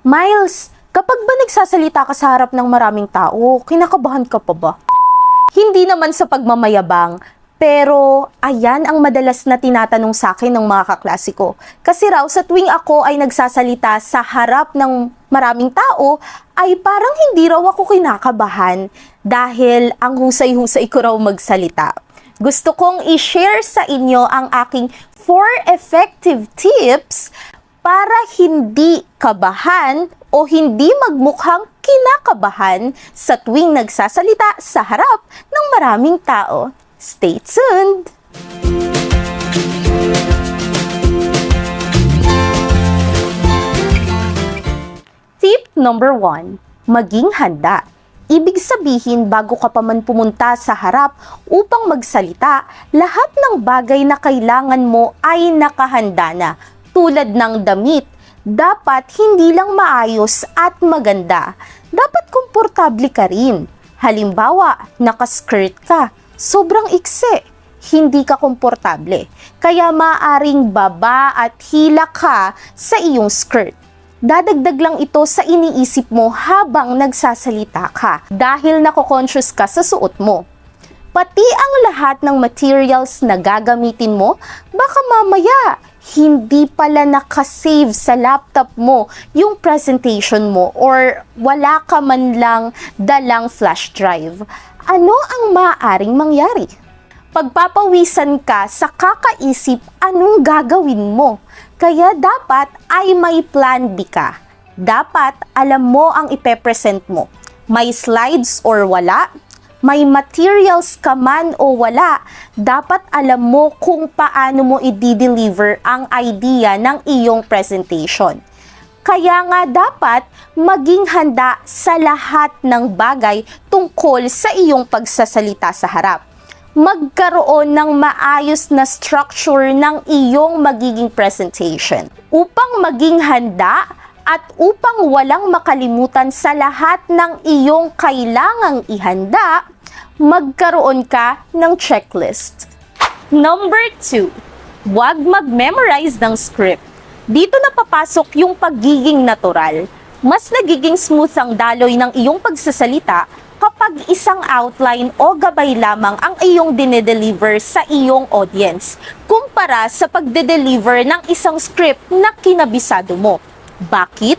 Miles, kapag ba nagsasalita ka sa harap ng maraming tao, kinakabahan ka pa ba? Hindi naman sa pagmamayabang, pero ayan ang madalas na tinatanong sa akin ng mga kaklase ko. Kasi raw sa tuwing ako ay nagsasalita sa harap ng maraming tao, ay parang hindi raw ako kinakabahan dahil ang husay-husay ko raw magsalita. Gusto kong i-share sa inyo ang aking 4 effective tips para hindi kabahan o hindi magmukhang kinakabahan sa tuwing nagsasalita sa harap ng maraming tao. Stay tuned! Tip number 1, maging handa. Ibig sabihin bago ka pa man pumunta sa harap upang magsalita, lahat ng bagay na kailangan mo ay nakahanda na. Tulad ng damit, dapat hindi lang maayos at maganda. Dapat komportable ka rin. Halimbawa, nakaskirt ka, sobrang ikse, hindi ka komportable. Kaya maaring baba at hila ka sa iyong skirt. Dadagdag lang ito sa iniisip mo habang nagsasalita ka dahil nako-conscious ka sa suot mo. Pati ang lahat ng materials na gagamitin mo, baka mamaya hindi pala nakasave sa laptop mo yung presentation mo or wala ka man lang dalang flash drive. Ano ang maaaring mangyari? Pagpapawisan ka sa kakaisip anong gagawin mo. Kaya dapat ay may plan B ka. Dapat alam mo ang ipepresent mo. May slides or wala, may materials ka man o wala, dapat alam mo kung paano mo i-deliver ang idea ng iyong presentation. Kaya nga dapat maging handa sa lahat ng bagay tungkol sa iyong pagsasalita sa harap magkaroon ng maayos na structure ng iyong magiging presentation. Upang maging handa at upang walang makalimutan sa lahat ng iyong kailangang ihanda, magkaroon ka ng checklist. Number 2, huwag mag-memorize ng script. Dito na papasok yung pagiging natural. Mas nagiging smooth ang daloy ng iyong pagsasalita kapag isang outline o gabay lamang ang iyong dinedeliver sa iyong audience kumpara sa pagde-deliver ng isang script na kinabisado mo. Bakit?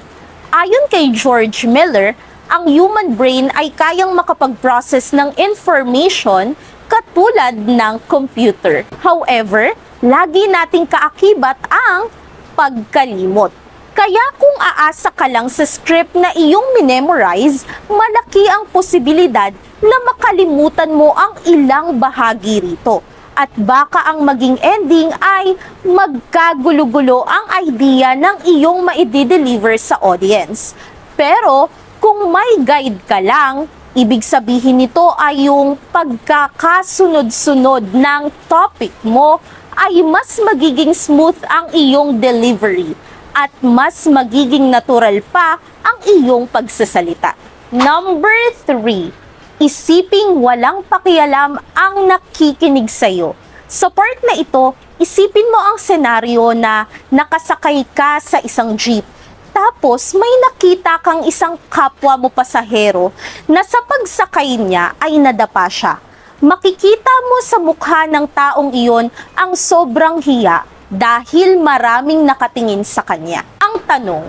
Ayon kay George Miller, ang human brain ay kayang makapag-process ng information katulad ng computer. However, lagi nating kaakibat ang pagkalimot. Kaya kung aasa ka lang sa script na iyong minemorize, malaki ang posibilidad na makalimutan mo ang ilang bahagi rito. At baka ang maging ending ay magkagulo-gulo ang idea ng iyong maidi-deliver sa audience. Pero kung may guide ka lang, ibig sabihin nito ay yung pagkakasunod-sunod ng topic mo ay mas magiging smooth ang iyong delivery at mas magiging natural pa ang iyong pagsasalita. Number 3, isiping walang pakialam ang nakikinig sa'yo. Sa part na ito, isipin mo ang senaryo na nakasakay ka sa isang jeep. Tapos may nakita kang isang kapwa mo pasahero na sa pagsakay niya ay nadapa siya. Makikita mo sa mukha ng taong iyon ang sobrang hiya dahil maraming nakatingin sa kanya. Ang tanong,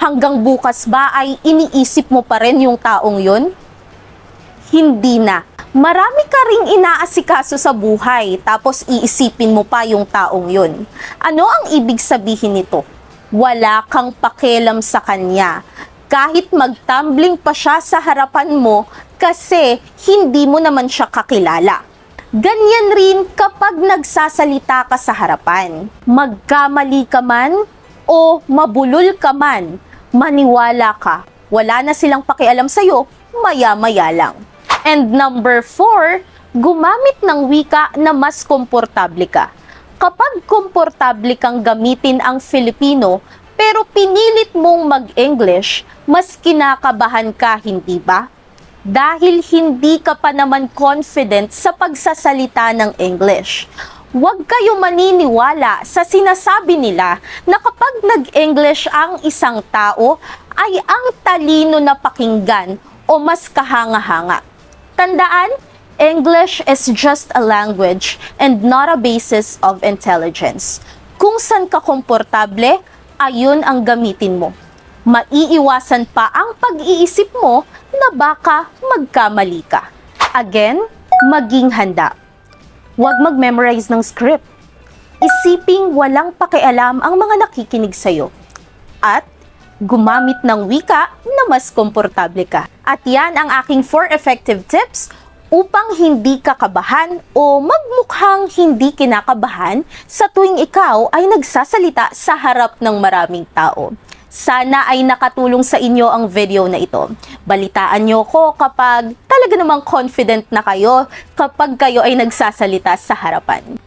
hanggang bukas ba ay iniisip mo pa rin yung taong yun? Hindi na. Marami ka ring inaasikaso sa buhay tapos iisipin mo pa yung taong yun. Ano ang ibig sabihin nito? Wala kang pakialam sa kanya. Kahit magtumbling pa siya sa harapan mo kasi hindi mo naman siya kakilala. Ganyan rin kapag nagsasalita ka sa harapan. Magkamali ka man o mabulol ka man, maniwala ka. Wala na silang pakialam sa'yo, maya-maya lang. And number four, gumamit ng wika na mas komportable ka. Kapag komportable kang gamitin ang Filipino, pero pinilit mong mag-English, mas kinakabahan ka, hindi ba? dahil hindi ka pa naman confident sa pagsasalita ng English. Huwag kayo maniniwala sa sinasabi nila na kapag nag-English ang isang tao ay ang talino na pakinggan o mas kahanga-hanga. Tandaan, English is just a language and not a basis of intelligence. Kung saan ka komportable, ayun ang gamitin mo. Maiiwasan pa ang pag-iisip mo na baka magkamali ka. Again, maging handa. Huwag mag-memorize ng script. Isiping walang pakialam ang mga nakikinig sa'yo. At gumamit ng wika na mas komportable ka. At yan ang aking 4 effective tips upang hindi ka kabahan o magmukhang hindi kinakabahan sa tuwing ikaw ay nagsasalita sa harap ng maraming tao. Sana ay nakatulong sa inyo ang video na ito. Balitaan nyo ko kapag talaga namang confident na kayo kapag kayo ay nagsasalita sa harapan.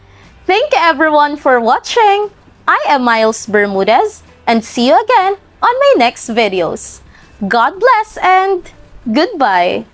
Thank you everyone for watching. I am Miles Bermudez and see you again on my next videos. God bless and goodbye.